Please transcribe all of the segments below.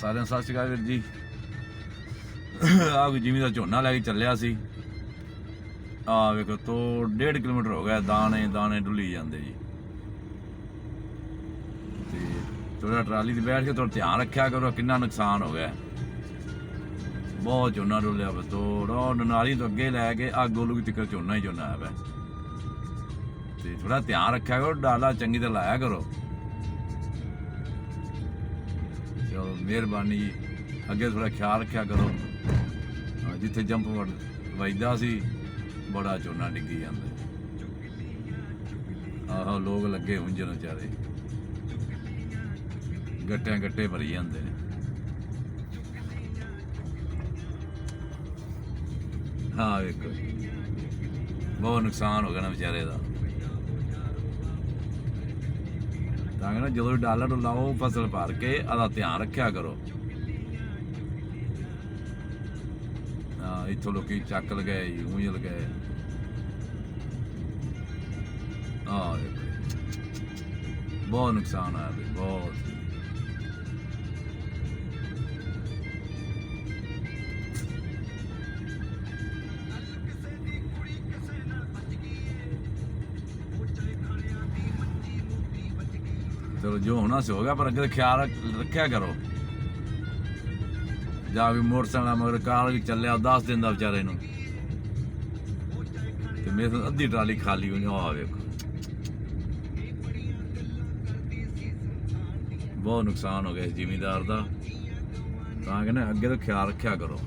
ਸਾਰਿਆਂ ਨੂੰ ਸਤਿ ਸ਼੍ਰੀ ਅਕਾਲ ਵੀਰ ਜੀ। ਆਹ ਕੋਈ ਜਿਮੀ ਦਾ ਝੋਨਾ ਲੈ ਕੇ ਚੱਲਿਆ ਸੀ। ਆ ਵੇਖੋ ਤੋ 1.5 ਕਿਲੋਮੀਟਰ ਹੋ ਗਿਆ, ਦਾਣੇ ਦਾਣੇ ਡੁੱਲੀ ਜਾਂਦੇ ਜੀ। ਤੇ ਥੋੜਾ ਟਰਾਲੀ ਤੇ ਬੈਠ ਕੇ ਥੋੜਾ ਧਿਆਨ ਰੱਖਿਆ ਕਰੋ, ਕਿੰਨਾ ਨੁਕਸਾਨ ਹੋ ਗਿਆ। ਬਹੁਤ ਝੋਨਾ ਡੁੱਲਿਆ ਵਾ, ਤੋੜਾ ਨਾਲੀ ਤੋਂ ਅੱਗੇ ਲੈ ਕੇ ਆ ਗੋਲੂ ਦੀ ਤੱਕ ਝੋਨਾ ਹੀ ਝੋਨਾ ਆਇਆ ਵਾ। ਤੇ ਥੋੜਾ ਧਿਆਨ ਰੱਖਿਆ ਕਰੋ, ਡਾਲਾ ਚੰਗੀ ਤਰ੍ਹਾਂ ਲਾਇਆ ਕਰੋ। ਚਲੋ ਮਿਹਰਬਾਨੀ ਜੀ ਅੱਗੇ ਥੋੜਾ ਖਿਆਲ ਰੱਖਿਆ ਕਰੋ। ਹਾਂ, ਜਿੱਥੇ ਜੰਪ ਵੱਜਦਾ ਸੀ ਬੜਾ ਝੋਨਾ ਡਿੱਗੀ ਜਾਂਦਾ। ਆਹੋ ਲੋਕ ਲੱਗੇ ਹੁੰਜਣ ਵਿਚਾਰੇ। ਗੱਟਿਆਂ ਗੱਟੇ ਭਰੀ ਜਾਂਦੇ ਨੇ। ਹਾਂ ਵੇਖੋ। ਬਹੁਤ ਨੁਕਸਾਨ ਹੋ ਗਿਆ ਨਾ ਵਿਚਾਰੇ ਦਾ। ਤਾਂ ਕਿ ਜਦੋਂ ਡਾਲਰ ਲਾਓ, ਫਸਲ ਭਰ ਕੇ ਆਦਾ ਧਿਆਨ ਰੱਖਿਆ ਕਰੋ। ਹਾਂ, ਇੱਥੋਂ ਲੋਕੀ ਚੱਕ ਲਗਾਏ ਜੀ ਉਂਝ ਲਗਾਏ ਆ ਬਹੁਤ ਨੁਕਸਾਨ ਆਇਆ ਬਹੁਤ। ਚਲੋ ਜੋ ਹੋਣਾ ਸੀ ਹੋ ਗਿਆ, ਪਰ ਅੱਗੇ ਦਾ ਖਿਆਲ ਰੱਖ- ਰੱਖਿਆ ਕਰੋ। ਜਾਂ ਵੀ ਮੋਟਰਸਾਈਕਲ ਮਗਰ ਕਾਰ ਵੀ ਚੱਲਿਆ 10 ਦਿਨ ਦਾ ਵਿਚਾਰੇ ਨੂੰ। ਤੇ ਮੇਰੇ ਤੋਂ ਅੱਧੀ ਟਰਾਲੀ ਖਾਲੀ ਹੋਈ ਆ ਵੇਖੋ। ਬਹੁਤ ਨੁਕਸਾਨ ਹੋ ਗਿਆ ਇਸ ਜ਼ਿਮੀਂਦਾਰ ਦਾ। ਤਾਂ ਕਹਿੰਦੇ ਅੱਗੇ ਤੋਂ ਖਿਆਲ ਰੱਖਿਆ ਕਰੋ।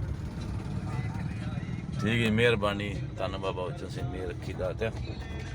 ਠੀਕ ਹੈ, ਮਿਹਰਬਾਨੀ। ਧੰਨ ਬਾਬਾ ਉੱਚਾ ਸਿੰਘ ਨੇ ਰੱਖੀ ਦਾ